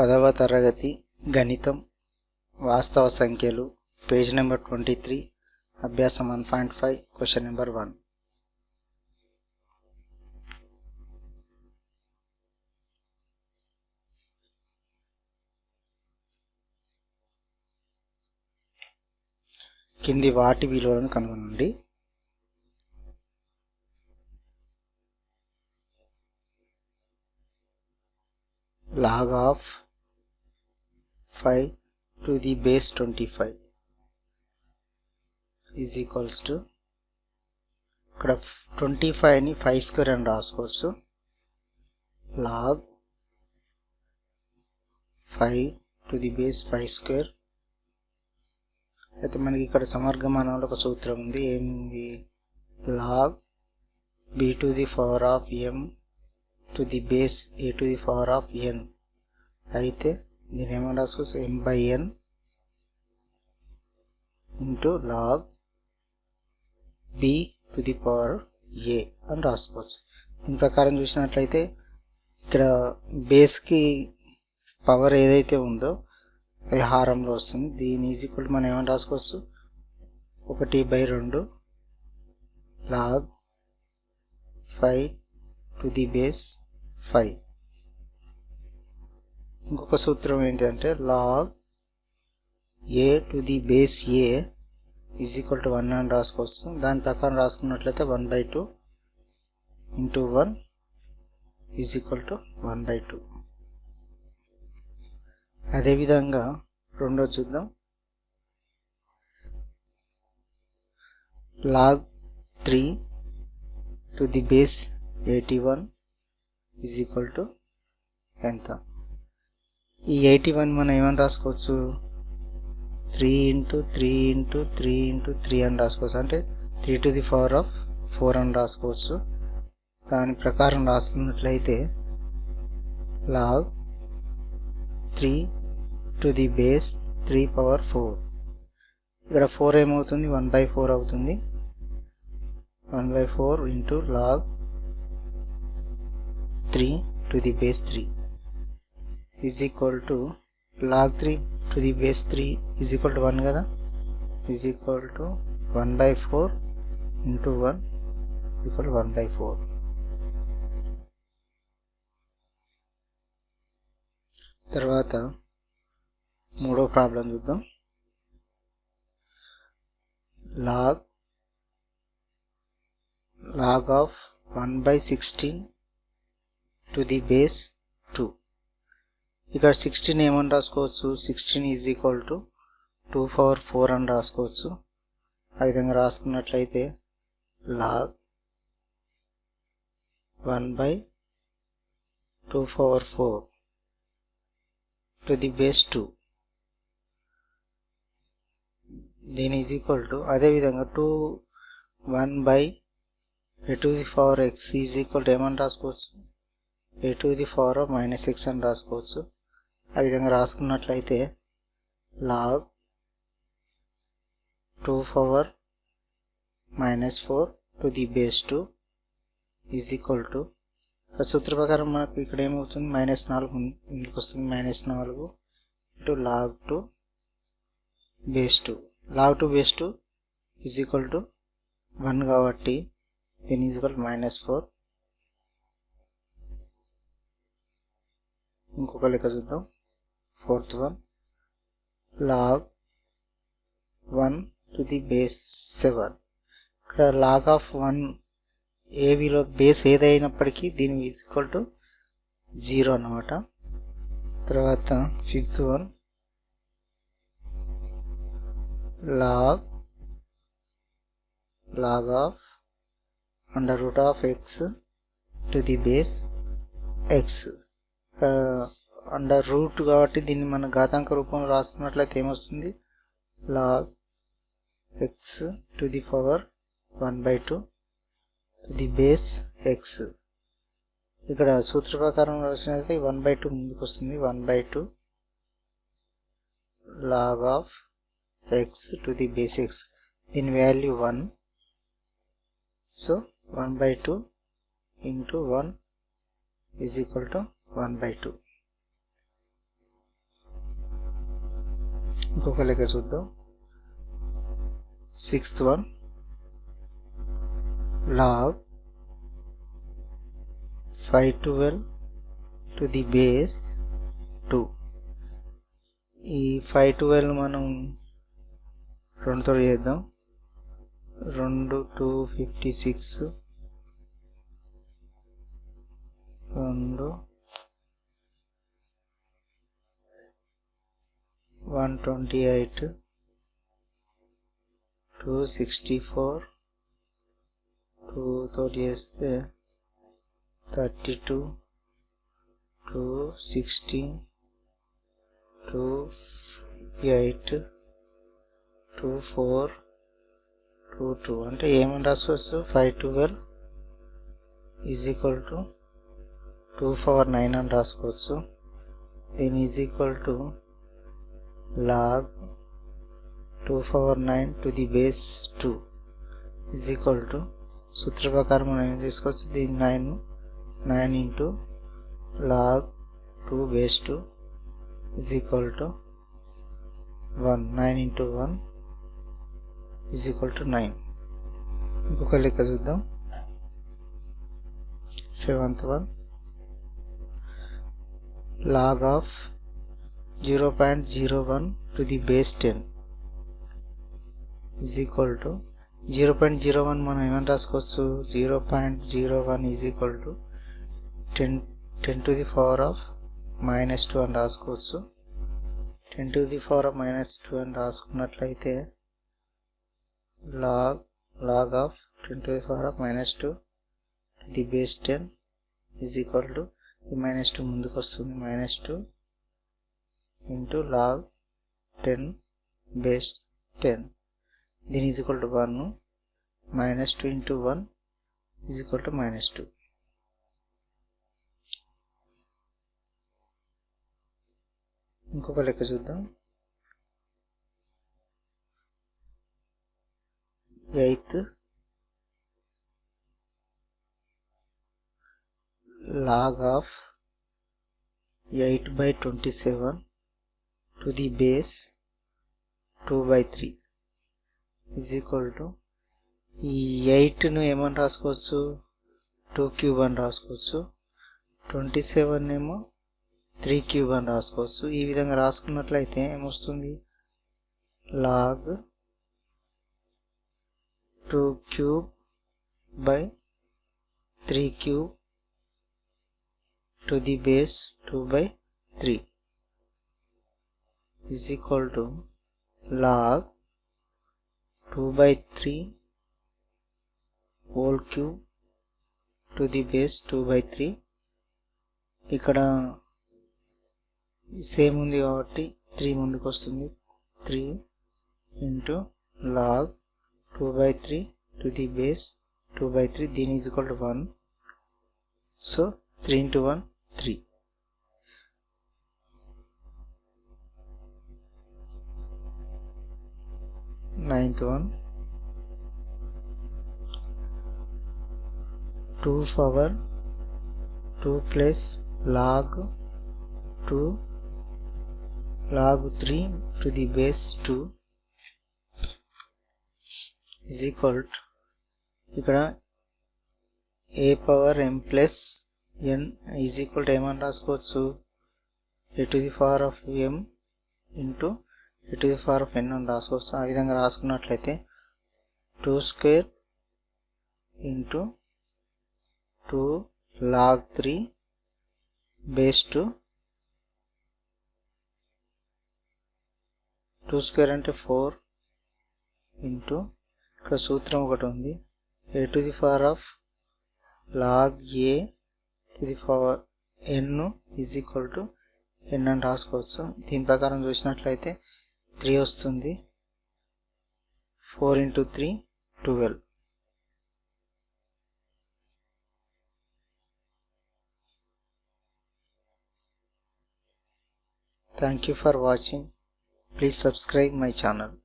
పదవ తరగతి గణితం వాస్తవ సంఖ్యలు పేజ్ నెంబర్ ట్వంటీ త్రీ అభ్యాసం one point five question number one. కింది వాటి విలువలను కనుగొనండి. log of 5 to the base 25 is equals to ఇక్కడ ట్వంటీ ఫైవ్ని ఫైవ్ స్క్వేర్ అని రాసుకోవచ్చు. Log five to the base five square అయితే మనకి ఇక్కడ సమర్గమానంలో ఒక సూత్రం ఉంది. ఏంది log B to the power of M to the base A to the power of N అయితే దీని ఏమని రాసుకోవచ్చు M by N into log B to the power A అని రాసుకోవచ్చు. దీని ప్రకారం చూసినట్లయితే ఇక్కడ బేస్కి పవర్ ఏదైతే ఉందో అది హారంలో వస్తుంది. దీని ఈజ్ ఈక్వల్ మనం ఏమని రాసుకోవచ్చు? ఒకటి బై రెండు log five to the base five. ఇంకొక సూత్రం ఏంటంటే log A to the base A is equal to one అని రాసుకోవచ్చు దాని ప్రకారం రాసుకున్నట్లయితే one by two into one is equal to one by two అదేవిధంగా రెండో చూద్దాం. Log three to the base eighty one is equal to ఎంత? ఈ eighty one మనం ఏమని రాసుకోవచ్చు? Three into three into three into three అని రాసుకోవచ్చు. అంటే three to the power of four అని రాసుకోవచ్చు. దాని ప్రకారం రాసుకున్నట్లయితే log three to the base three power four ఇక్కడ ఫోర్ ఏమవుతుంది? వన్ బై ఫోర్ అవుతుంది. One by four into log three to the base three is equal to log three to the base three is equal to one కదా? Is equal to one by four into one equal one by four తర్వాత మూడో problem చూద్దాం. Log log of one by sixteen to the base ఇక్కడ sixteen ఏమని రాసుకోవచ్చు? Sixteen is equal to two power four అని రాసుకోవచ్చు. ఆ విధంగా రాసుకున్నట్లయితే log one by two power four to the base two దీని ఈజ్ ఈక్వల్ టు అదేవిధంగా two one by A to the power X is equal to ఏమని రాసుకోవచ్చు? A to the power minus X అని రాసుకోవచ్చు. ఆ విధంగా రాసుకున్నట్లయితే log two power minus four to the base two is equal to సూత్ర ప్రకారం మనకు ఇక్కడ ఏమవుతుంది? మైనస్ నాలుగు ఇంటికి వస్తుంది. మైనస్ నాలుగు to log two base two log two base two is equal to one కాబట్టి దీని ఈజ్ ఈక్వల్ మైనస్ ఫోర్ ఇంకొక లెక్క చూద్దాం. Fourth one. Log one to the base seven. ఇక్కడ లాగ్ ఆఫ్ వన్ ఏ విలువ బేస్ ఏదైనప్పటికీ దీని ఈక్వల్ టు జీరో అనమాట తర్వాత fifth one. Log log of under root of X to the base X. Under root కాబట్టి దీన్ని మన ఘాతాంక రూపంలో రాసుకున్నట్లయితే ఏమొస్తుంది? Log X to the power one by two the base X ఇక్కడ సూత్ర ప్రకారం రాసినట్లయితే వన్ బై టూ ముందుకు వస్తుంది one by two log of X to the base X దీని value one so one by two into one is equal to one by two ఇంకొక లెక్క చూద్దాం. Sixth one log five twelve to the base two ఈ five twelve మనం రెండుతో చేద్దాం. రెండు two fifty six రెండు one twenty eight two sixty four two తోటి చేస్తే thirty two two sixteen two eight two four two two అంటే ఏమని రాసుకోవచ్చు? Five twelve is equal to two power nine అని రాసుకోవచ్చు. దీని is equal to log two power nine to the base two is equal to సూత్ర ప్రకారం మనం ఏం చేసుకోవచ్చు? దీని nine nine into log two base two is equal to one nine into one is equal to nine ఇంకొక లెక్క చూద్దాం. Seventh one log of 0.01 to the base 10 is equal to 0.01 మనం ఏమని రాసుకోవచ్చు 0.01 is equal to 10 10 to the power of minus 2 అని రాసుకోవచ్చు 10 to the power of minus 2 అని రాసుకున్నట్లయితే log log of 10 to the power of minus 2 to the base 10 is equal to ఈ minus two ముందుకు వస్తుంది minus two into log ten base ten దీని is equal to one minus two into one is equal to minus two ఇంకొక లెక్క చూద్దాం. Eighth log of eight by twenty seven to the base 2 by 3 is equal to ఈ ఎయిట్ను ఏమని రాసుకోవచ్చు? Two cube అని రాసుకోవచ్చు. Twenty seven ఏమో three cube అని రాసుకోవచ్చు. ఈ విధంగా రాసుకున్నట్లయితే ఏమొస్తుంది? Log two cube by three cube to the base two by three is equal to log 2 by 3 whole cube to the base 2 by 3 ఇక్కడ సేమ్ ఉంది కాబట్టి త్రీ ముందుకు వస్తుంది. Three into log two by three to the base two by three దీని is equal to one so three into one 3 ninth one. 2 power 2 plus log 2 log 3 to the base 2 is equal to ఇక్కడ a power m plus n is equal to ఏమని రాసుకోవచ్చు. A to the power of m into a power the of n అని రాసుకోవచ్చు. ఆ విధంగా రాసుకున్నట్లయితే two square into two log three base two two square అంటే four into ఇక్కడ సూత్రం ఒకటి ఉంది. A to the power of log a to the power n is equal to n అని రాసుకోవచ్చు. దీని ప్రకారం చూసినట్లయితే త్రీ వస్తుంది. Four into three twelve. Thank you for watching please subscribe my channel